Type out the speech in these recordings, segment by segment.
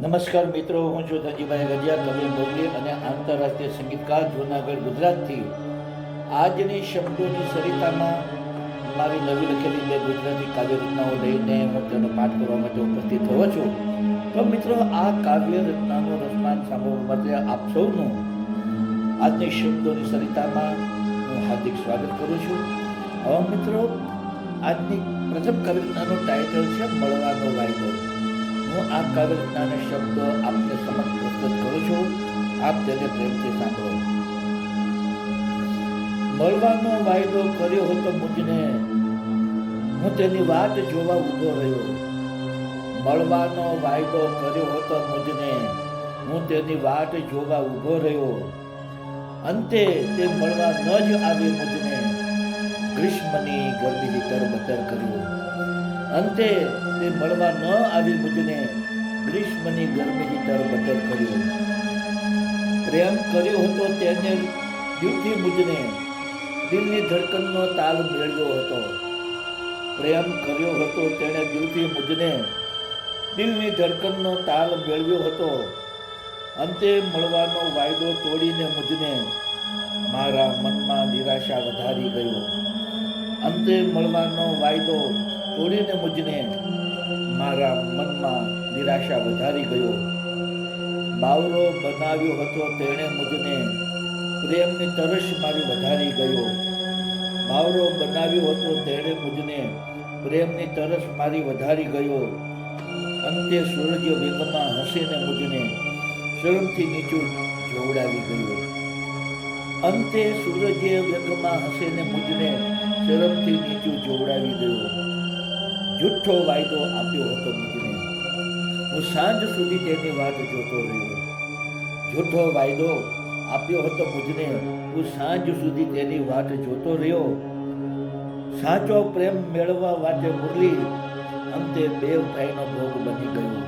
નમસ્કાર મિત્રો, હું છું ધનજીભાઈ ગજિયા કવિ મોરલી અને આંતરરાષ્ટ્રીય સંગીતકાર, જૂનાગઢ, ગુજરાતથી. આજની શબ્દોની સરિતામાં મારી નવી લખેલી બે ગુજરાતી કાવ્ય રચનાઓ લઈને હું તેનો પાઠ કરવા માટે ઉપસ્થિત થયો છું. તો મિત્રો, આ કાવ્ય રચનાનો રસમાન સાંભળવા માટે આપ સૌનું આજની શબ્દોની સરિતામાં હું હાર્દિક સ્વાગત કરું છું. હવે મિત્રો, આજની પ્રથમ રચનાનું ટાઇટલ છે, મળવાનો વાયદો. હું આ કાવ્ય રચનાને શબ્દો આપને સમક્ષ પ્રસ્તુત કરું છું. આપ તેને પ્રેમથી સાંભળો. મળવાનો વાયદો કર્યો હતો મુજને. હું તેની વાત જોવા ઊભો રહ્યો. મળવાનો વાયદો કર્યો હતો મુજને. હું તેની વાટ જોવા ઊભો રહ્યો. અંતે તે મળવા ન જ આવ્યો મુજને. ગ્રીષ્મની ગરમીથી તરબતર કર્યો. અંતે તે મળવા ન આવી મુજને ગ્રીષ્મની ગરમીથી તરબતર કર્યો. પ્રેમ કર્યો હતો તેને દિલથી મુજને દિલની ધડકનનો તાલ મેળવ્યો હતો. પ્રેમ કર્યો હતો તેણે દિલથી મુજને દિલની ધડકનનો તાલ મેળવ્યો હતો. અંતે મળવાનો વાયદો તોડીને મુજને મારા મનમાં નિરાશા વધારી ગયો. અંતે મળવાનો વાયદો તોડીને મુજને મારા મનમાં નિરાશા વધારી ગયો. બાવરો બનાવ્યો હતો, તેણે મુજને પ્રેમની તરસ મારી વધારી ગયો. બાવરો બનાવ્યો હતો, તેણે મુજને પ્રેમની તરસ મારી વધારી ગયો. અંતે સૂરજ વેગમાં હસીને મુજને શરમથી નીચું જોવડાવી ગયો. અંતે સૂરજે વેગમાં હસીને મુજને શરમથી નીચું જોવડાવી ગયો. જુઠ્ઠો વાયદો આપ્યો હતો મુજને. હું સાંજ સુધી તેની વાત જોતો રહ્યો. જૂઠો વાયદો આપ્યો હતો મુજને. હું સાંજ સુધી તેની વાત જોતો રહ્યો. સાચો પ્રેમ મેળવવા માટે મુરલી, અંતે બે ભાઈનો ભોગ બની ગયો.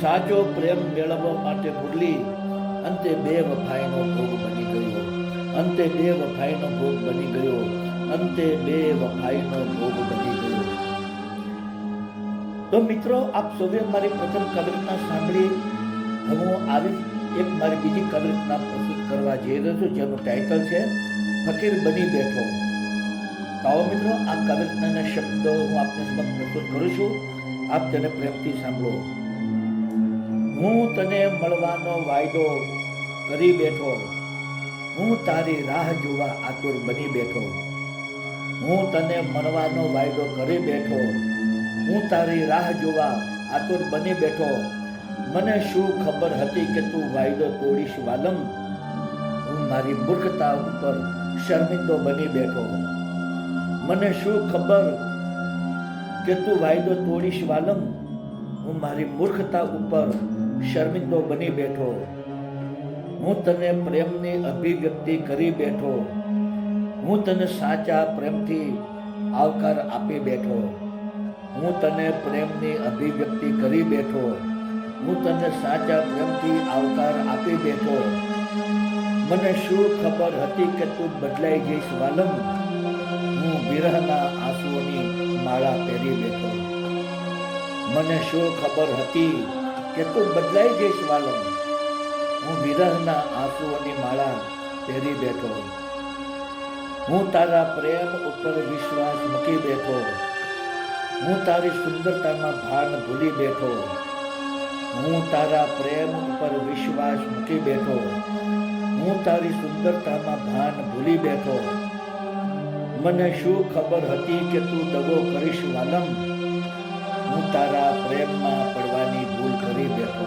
સાચો પ્રેમ મેળવવા માટે મુરલી, અંતે બે વફાઈનો ભોગ બની ગયો. અંતે બે વફાઈનો ભોગ બની ગયો. અંતે બે વફાઈનો ભોગ બની ગયો. તો મિત્રો, આપ સૌએ મારી પ્રથમ કવિતા સાંભળી. હું આવી એક મારી બીજી કવિતા પ્રસ્તુત કરવા જઈ રહ્યો છું, જેનું ટાઇટલ છે, ફકીર બની બેઠો. આવો મિત્રો, આ કવિતાના શબ્દો હું આપને સમક્ષ પ્રસ્તુત કરું છું. આપ તેને પ્રેમથી સાંભળો. હું તને મળવાનો વાયદો કરી બેઠો. હું તારી રાહ જોવા આતુર બની બેઠો. હું તને મરવાનો વાયદો કરી બેઠો. હું તારી રાહ જોવા આતુર બની બેઠો. મને શું ખબર હતી કે તું વાયદો તોડીશ, વાલમ? હું મારી મૂર્ખતા ઉપર શર્મિંદો બની બેઠો. મને શું ખબર કે તું વાયદો તોડીશ, વાલમ? હું મારી મૂર્ખતા ઉપર શર્મિંદો બની બેઠો. હું તને પ્રેમની અભિવ્યક્તિ કરી બેઠો. હું તને સાચા પ્રેમથી આવકાર આપી બેઠો. હું તને પ્રેમની અભિવ્યક્તિ કરી બેઠો. હું તને સાચા પ્રેમથી આવકાર આપી બેઠો. મને શું ખબર હતી કે તું બદલાઈ જઈશ, વાલમ? હું વિરહના આંસુઓની માળા પહેરી બેઠો. મને શું ખબર હતી કે તું બદલાઈ જઈશ, વાલમ? હું વિરહના આંસુઓની માળા પહેરી બેઠો. હું તારા પ્રેમ ઉપર વિશ્વાસ મૂકી બેઠો. હું તારી સુંદરતામાં ભાન ભૂલી બેઠો. હું તારા પ્રેમ ઉપર વિશ્વાસ મૂકી બેઠો. હું તારી સુંદરતામાં ભાન ભૂલી બેઠો. મને શું ખબર હતી કે તું દગો કરીશ વાલમ હું તારા પ્રેમમાં પડવાની ભૂલ કરી બેઠો.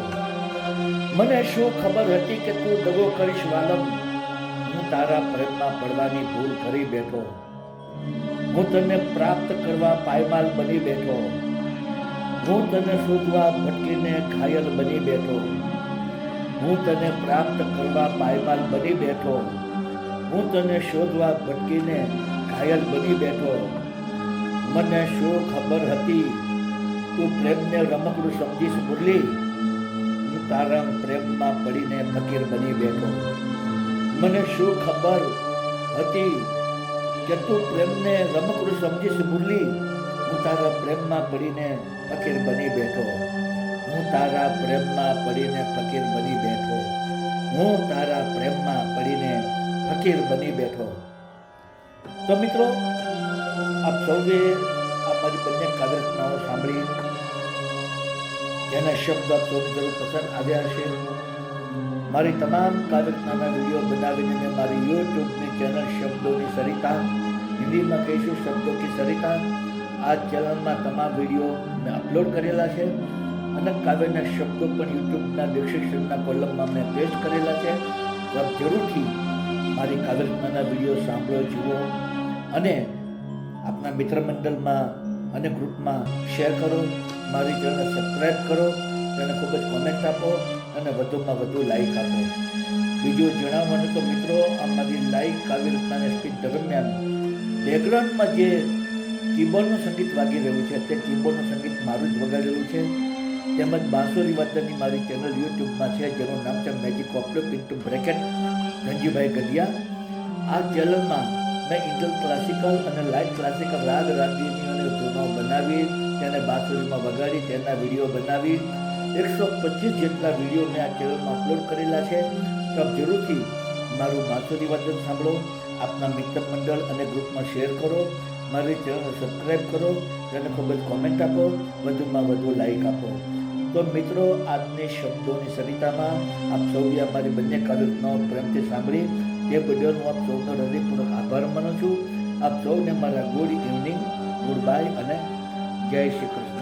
મને શું ખબર હતી કે તું દગો કરીશ વાલમ તારા પ્રેમમાં પડવાની ભૂલ કરી બેઠો. હું તને પ્રાપ્ત કરવા પાયમાલ બની બેઠો. હું તને શોધવા ભટકીને ઘાયલ બની બેઠો. હું તને પ્રાપ્ત કરવા પાયમાલ બની બેઠો. હું તને શોધવા ભટકીને ઘાયલ બની બેઠો. મને શું ખબર હતી? તું પ્રેમને રમકડું સમજીશ મુરલી? હું તારા પ્રેમમાં પડીને ફકીર બની બેઠો. મને શું ખબર હતી કે તું પ્રેમને રમકડું સમજીશ મુરલી? હું તારા પ્રેમમાં પડીને ફકીર બની બેઠો. હું તારા પ્રેમમાં પડીને ફકીર બની બેઠો. હું તારા પ્રેમમાં પડીને ફકીર બની બેઠો. તો મિત્રો, આપ સૌએ આ મારી બંને કાવ્યરચનાઓ સાંભળી. જેના શબ્દ આપ પસંદ આવ્યા હશે. મારી તમામ કાવ્યરચનાના વીડિયો બનાવીને મેં મારી યુટ્યુબની ચેનલ શબ્દોની સરિતા હિન્દીમાં કહીશું શબ્દો કી સરિતા. આ ચેનલમાં તમામ વીડિયો મેં અપલોડ કરેલા છે અને કાવ્યના શબ્દો પણ યુટ્યુબના ડિસ્ક્રિપ્શનના કોલમમાં મેં પેસ્ટ કરેલા છે. આપ જરૂરથી મારી કાવ્યરચનાના વીડિયો સાંભળો, જુઓ અને આપના મિત્ર મંડળમાં અને ગ્રુપમાં શેર કરો. મારી ચેનલ સબસ્ક્રાઈબ કરો. તેને ખૂબ જ કોમેન્ટ આપો. અને વધુમાં વધુ લાઈક આપો. બીજું જણાવવાનું તો મિત્રો આ મારી કાવ્ય કાવ્યરચનાની સ્પીચ દરમિયાન બેકગ્રાઉન્ડમાં જે કીબોર્ડનું સંગીત વાગી રહ્યું છે, તે કીબોર્ડનું સંગીત મારું જ વગાડેલું છે. તેમજ બાંસુરી વાદનની મારી ચેનલ યુટ્યુબમાં છે, જેનું નામ છે મેજિક ઓપલો ઇન્ટુ બ્રેકેટ ધનજીભાઈ ગઢિયા. આ ચેનલમાં મેં ઇન્ટર ક્લાસિકલ અને લાઇટ ક્લાસિકલ રાગ રાગીની અને ધૂનો બનાવી, તેને બાંસુરીમાં વગાડી, તેના વીડિયો બનાવી એકસો પચીસ જેટલા વીડિયો મેં આ ચેનલમાં અપલોડ કરેલા છે. તો જરૂરથી મારું બાંસુરી વાદન સાંભળો, આપના મિત્ર મંડળ અને ગ્રુપમાં શેર કરો, મારી ચેનલને સબસ્ક્રાઈબ કરો તેને ખૂબ જ કોમેન્ટ આપો, વધુમાં વધુ લાઈક આપો. તો મિત્રો, આજની શબ્દોની સરિતામાં આપ સૌએ અમારી બંને કાર્યક્રમો પ્રેમથી સાંભળી, તે બદલ હું આપ સૌનો હૃદયપૂર્વક આભાર માનું છું. આપ સૌને મારા ગુડ ઇવનિંગ ગુડ બાય અને જય શ્રી કૃષ્ણ.